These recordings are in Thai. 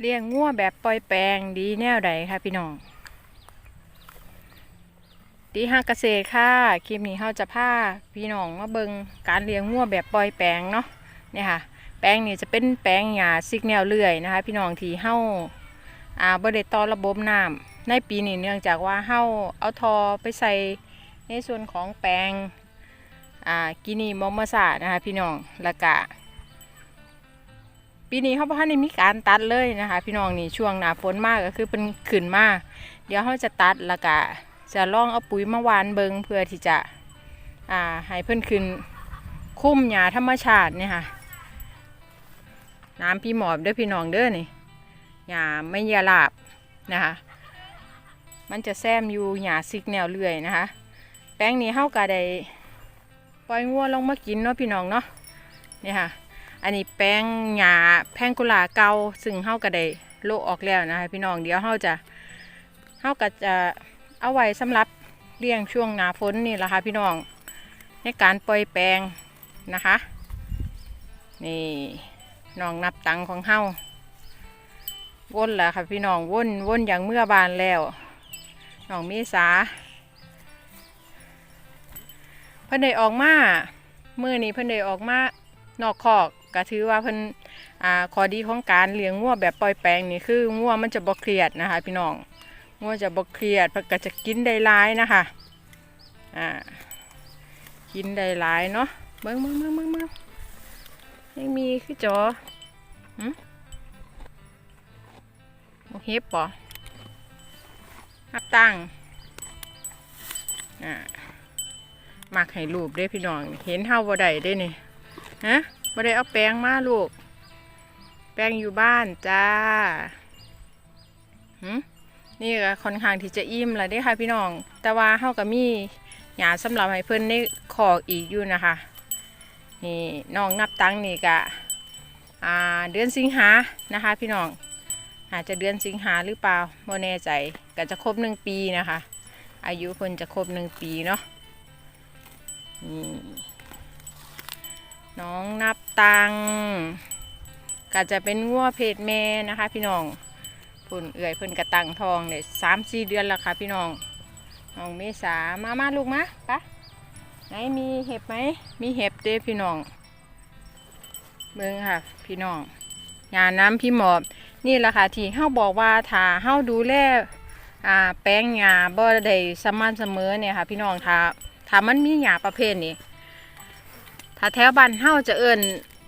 เลี้ยงงัวแบบปล่อยแปลงดีแนวใดค่ะพี่น้อง ดีฮักเกษตรค่ะคลิปนี้เราจะพาพี่น้องมาเบิงการเลี้ยงงัวแบบปล่อยแปลงเนาะเนี่ยค่ะ แปลงนี่จะเป็นแปลงหญ้าซิกแนวเลื่อยนะคะ พี่น้องที่เฮาอ่าบ่ได้ต่อระบบน้ำในปีนี้เนื่องจากว่าเฮาเอาทอไปใส่ในส่วนของแปลงอ่ากินีมอมมาสานะคะพี่น้องล้วก็ ปีนี้เขาบอกว่าในมีการตัดเลยนะคะ พี่น้องนี่ช่วงหนาฝนมากก็คือเป็นขึ้นมาเดี๋ยวเขาจะตัดแล้วก็จะล่องเอาปุ๋ยมาวานเบิงเพื่อที่จะอ่าให้เพิ่นขึ้นคุ้มหญ้าธรรมชาติเนี่ยค่ะ น้ำพี่หมอบเด้อพี่น้องเด้อนี่หญ้าไม่ยาลาบนะคะ มันจะแซมอยู่หญ้าซิกแนวเรื่อยนะคะ แป้งนี้เขาก็ได้ปล่อยงัวลงมากินเนาะพี่น้องเนาะนี่ค่ะ อันนี้แป้งหยาแพงกุหลาเกาซึ่งเฮาก็ได้โลออกแล้วนะคะพี่น้องเดี๋ยวเฮาจะเฮาก็จะเอาไว้สำหรับเลี้ยงช่วงหน้าฝนนี่แหละค่ะพี่น้องในการปล่อยแปลงนะคะนี่น้องนับตังของเฮาว่นแล้วค่ะพี่น้องว่นว่นอย่างเมื่อบานแล้วน้องเมษาเพิ่นได้ออกมาเมื่อนี้เพิ่นได้ออกมานอกคอก ก็ถือว่าเพิ่นอ่าข้อดีของการเลี้ยงงัวแบบปล่อยแปลงนี่คืองัวมันจะบ่เครียดนะคะ พี่น้องงัวจะบ่เครียดเพิ่นก็จะกินได้หลายนะคะอ่ากินได้หลายเนาะเบิ่งเบิ่งเบิ่งเบิ่งเบิ่งยังมีคือจอหึบ่เฮ็บบ่นับตังอ่ามักให้รูปเด้พี่น้อง เห็นเฮาบ่ได้เด้นี่ฮะ ไม่ได้เอาแป้งมาลูก แป้งอยู่บ้านจ้าหืมนี่ก็ค่อนข้างที่จะอิ่มแล้วเด้ค่ะพี่น้อง แต่ว่าเฮาก็มีหยาสำหรับให้เพิ่นในขอกอีกอยู่นะคะ นี่น้องนับตังนี่ก็อ่าเดือนสิงหานะคะ พี่น้อง อาจจะเดือนสิงหาหรือเปล่าไม่แน่ใจก็จะครบหนึ่งปีนะคะ อายุเพิ่นจะครบหนึ่งปีเนาะนี่ น้องนับตังก็จะเป็นงัวเพศแม่นะคะ พี่น้องพุ่นเอื่อยเพิ่นกระตังทองเนี่ยสามสี่เดือนแล้วค่ะ พี่น้องน้องเมษามามาลูกมาปะไหนมีเห็บไหมมีเห็บเด้พี่น้องเบิ่งค่ะ พี่น้องยาน้ำพี่หมอบนี่แหละค่ะที่เฮาบอกว่าถ้าเฮาดูแลอ่าแป้งหญ้าบ่ได้สม่ำเสมอเนี่ยค่ะ พี่น้องถ้าถ้ามันมีหญ้าประเภทนี้ ถ้าแถวบ้านเฮาจะเอิ้น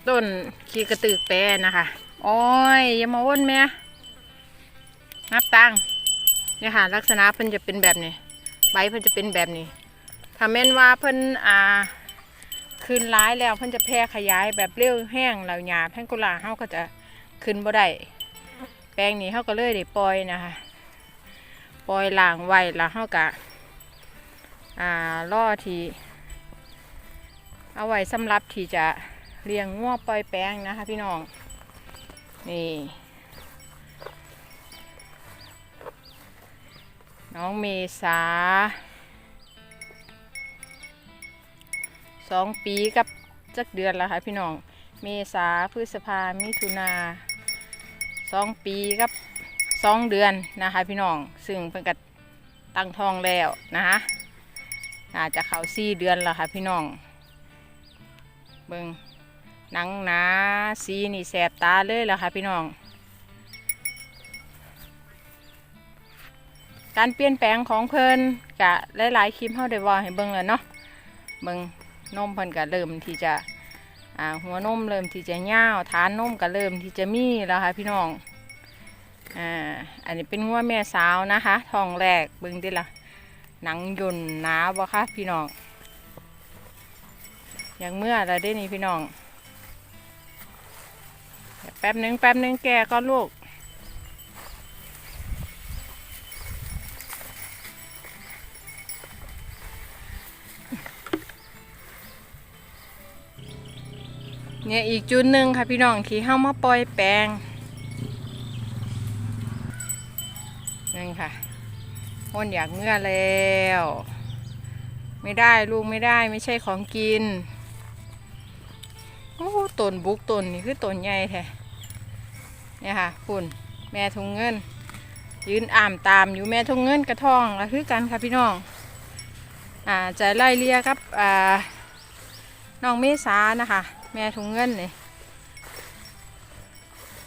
ต้นขี้กระตือแปรนะคะโอ้ยอย่ามาว่นแม่นับตังเนี่ยค่ะลักษณะเพิ่นจะเป็นแบบนี้ ใบเพิ่นจะเป็นแบบนี้ถ้าแม่นว่าเพิ่นอ่าขึ้นร้ายแล้วเพิ่นจะแพร่ขยายแบบเร็วแห้งแล้วหญ้าแพงกุหลาเฮาก็จะขึ้นบ่ได้แปลงนี้เฮาก็เลยได้ปล่อยนะคะปล่อยล่างไว้แล้วเฮาก็อ่าล่อที เอาไว้สำหรับที่จะเลี้ยงงัวปล่อยแป้งนะคะพี่น้อง นี่ น้องเมษาสองปีกับจักเดือนแล้วค่ะพี่น้อง เมษาพฤษภามิถุนาสองปีกับสองเดือนนะคะพี่น้อง ซึ่งเพิ่นก็ตั้งท้องแล้วนะคะน่าจจะเข้าสี่เดือนแล้วค่ะพี่น้อง เบิงหนังหนาสีนี่แสบตาเลยล่ะค่ะพี่น้อง การเปลี่ยนแปลงของเพิ่นกะหลายๆคลิปเฮาได้ว่าให้เบิ่งแล้วเนาะเบิ่งนมเพิ่นกะเริ่มที่จะหัวนมเริ่มที่จะยาฐานนมก็เริ่มที่จะมีแล้วค่ะพี่น้องอ่าอันนี้เป็นงัวแม่สาวนะคะท้องแรกเบิ่งดิละหนังยนหนาบ่คะพี่น้อง อย่างเมื่อเราได้นี่พี่น้องแป๊บหนึงแป๊บหนึงแกก็ลูกเนี่ยอีกจุดหนึ่งค่ะพี่น้องที่เข้ามาปล่อยแปลงนี่นค่ะคนอยากเมื่อแล้ว ไม่ได้ลูกไม่ได้ไม่ใช่ของกิน อ้ต้นบุกต้นนี่คือต้นใหญ่แท้เนี่ยค่ะคุณแม่ทงเงิน ยืนอ่ามตามอยู่แม่ทงเงินกระทองก็คือกันค่ะพี่น้องอ่าจะไล่เลียกับอ่าน้องเมษานะคะ แม่ถุงเงินนี่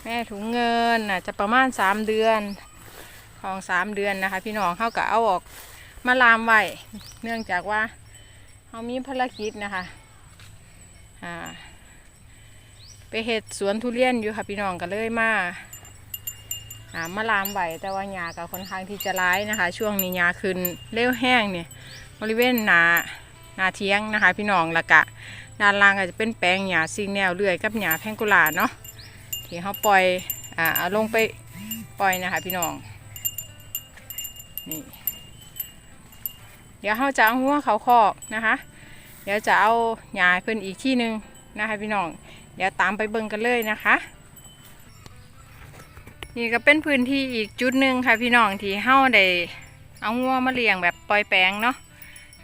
แม่ถุงเงินน่ะจะประมาณสามเดือนของสามเดือนนะคะ พี่น้องเขาก็เอาออกมาลามไว้เนื่องจากว่าเขามีภารกิจนะคะอ่า เห็ดสวนทุเรียนอยู่ค่ะพี่น้องก็เลยมาอ่ามาลามไว้แต่ว่าหญ้าก็ค่อนข้างที่จะร้ายนะคะ ช่วงนี้หญ้าขึ้นเร็วแห้งเนี่ยบริเวณหนาหนาเทียงนะคะ พี่น้องละกะ ด้านล่างก็จะเป็นแปลงหญ้าซิงแนวเลื่อยกับหญ้าแพงกุหลาเนาะที่เขาปล่อยอ่าเอาลงไปปล่อยนะคะ พี่น้องนี่เดี๋ยวเขาจะเอาหัวเขาคอกนะคะ เดี๋ยวจะเอาหญ้าเพิ่นอีกที่หนึ่งนะคะ พี่น้อง เดี๋ยวตามไปเบิ่งกันเลยนะคะ นี่ก็เป็นพื้นที่อีกจุดหนึ่งค่ะพี่น้องที่เฮาได้เอางัวมาเลี้ยงแบบปล่อยแปลงเนาะ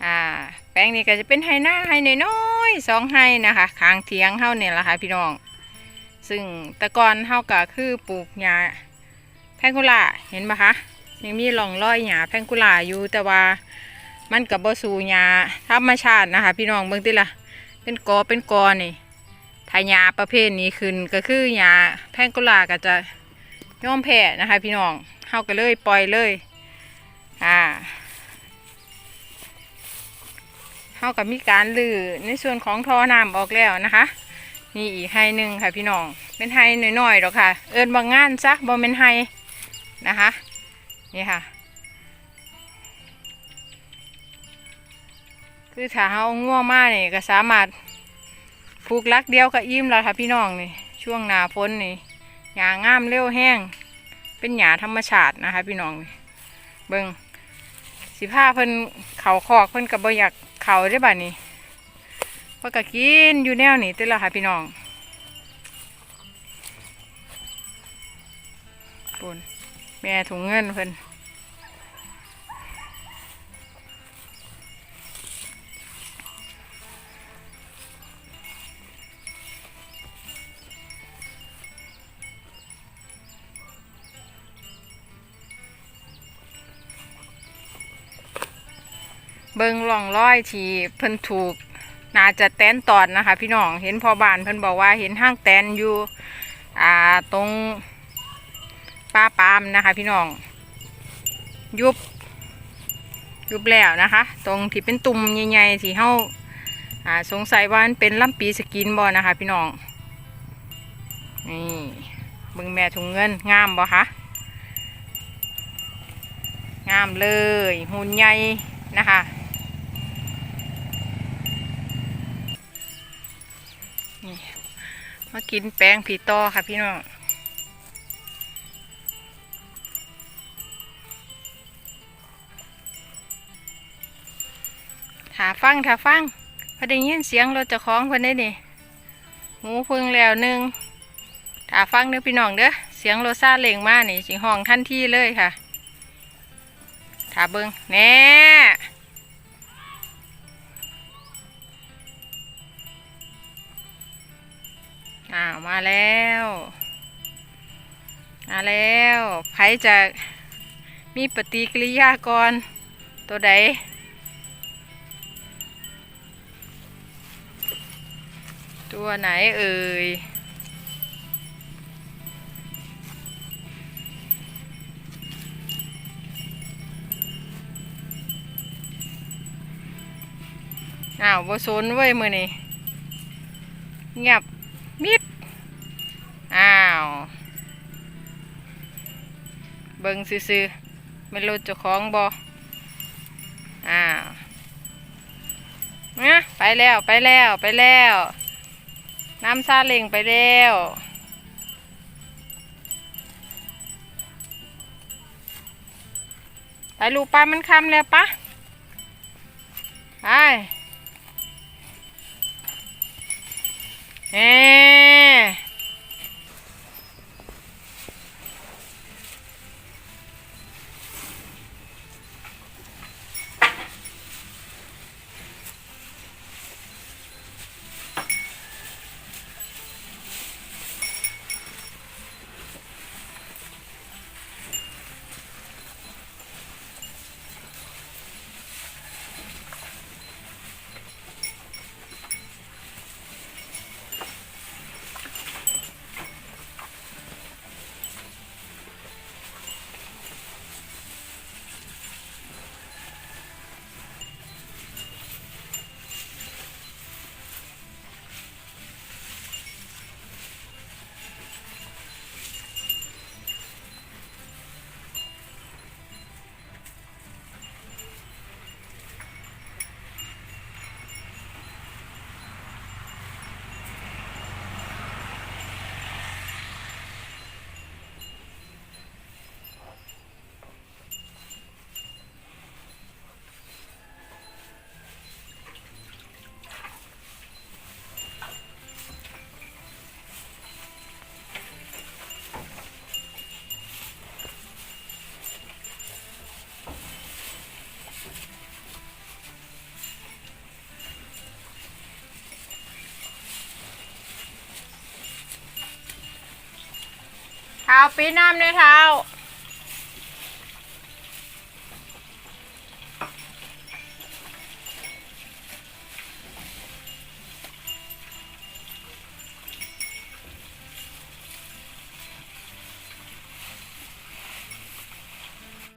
อ่าแปลงนี้ก็จะเป็นไฮหน้าไฮน้อยๆสองไฮนะคะข้างเทียงเฮาเนี่ยแหละค่ะพี่น้อง ซึ่งต่ก่อนเฮาก็คือปลูกหญ้าแพงกุหลาเห็นปะคะยังมีร่องรอยหญ้าแพงกุหลาอยู่แต่ว่ามันกับบสูหญ้าธรรมชาตินะคะ พี่น้องเบิ่งติละเป็นกอเป็นกอนี่ ถ้าหญ้าประเภทนี้ขึ้นก็คือหญ้าแพงกุหลาก็จะย่อมแพ้นะคะ พี่น้องเฮาก็เลยปล่อยเลยอ่าเขากับมีการลือในส่วนของท่อน้ำออกแล้วนะคะนี่อีกไฮหนึ่งค่ะ พี่น้อง เป็นไฮน้อยๆหรอกค่ะ เอิญบางงานซะบอเป็นไฮนะคะ นี่ค่ะ คือถ้าเขาง่วงมากเนี่ยก็สามารถ ผูกลักเดียวกับอิ่มแล้วค่ะพี่น้องนี่ ช่วงหนาฝนนี่หญ้างามเร็วแห้ง เป็นหญ้าธรรมชาตินะคะพี่น้องนี่เบิงสิผ้าเพิ่นเขาคอกเพิ่นกับบอยากเขาได้บ่านี้เพราะก็กินอยู่แนวนี้ติละค่ะพี่น้องปุนแม่ถุงเงินเพิ่น เบิงร่องร้อยที่เพิ่นถูกน่าจะแตนตอดนะคะ พี่น้องเห็นพอบ้านเพิ่นบอกว่าเห็นห้างแตนอยู่อ่าตรงป้าปามนะคะ พี่น้องยุบยุบแล้วนะคะ ตรงที่เป็นตุ่มใหญ่ๆที่เฮาอ่าสงสัยว่ามันเป็นลำปีสกินบอนะคะ พี่น้องนี่เบึงแม่ถุงเงินงามบ่คะงามเลยหุ่นใหญ่นะคะ มากินแป้งผีต่อค่ะพี่น้องถ้าฟังถ้าฟังพอได้ยินเสียงรถจะคล้องเพิ่นได้นี่หูพึ่งแล้วหนึ่งถ้าฟังเด้อพี่น้องเด้อเสียงรถซาเล็งมากนี่สิห้องทันทีเลยค่ะถ้าเบิงแน่ อ้าวมาแล้ว มาแล้วไผจะมีปฏิกิริยาก่อน ตัวใดตัวไหนเอ่ยอ้าวบ่สนเว้ยมือนี่เงียบ เบิ่งซื่อๆไม่รู้เจ้าของบ่อ้าวนะไปแล้วไปแล้วไปแล้ว น้ำซาเล็งไปแล้วไปลูกปลามันคำแล้วปะไปเอ๊ ปีน้ำในเท้า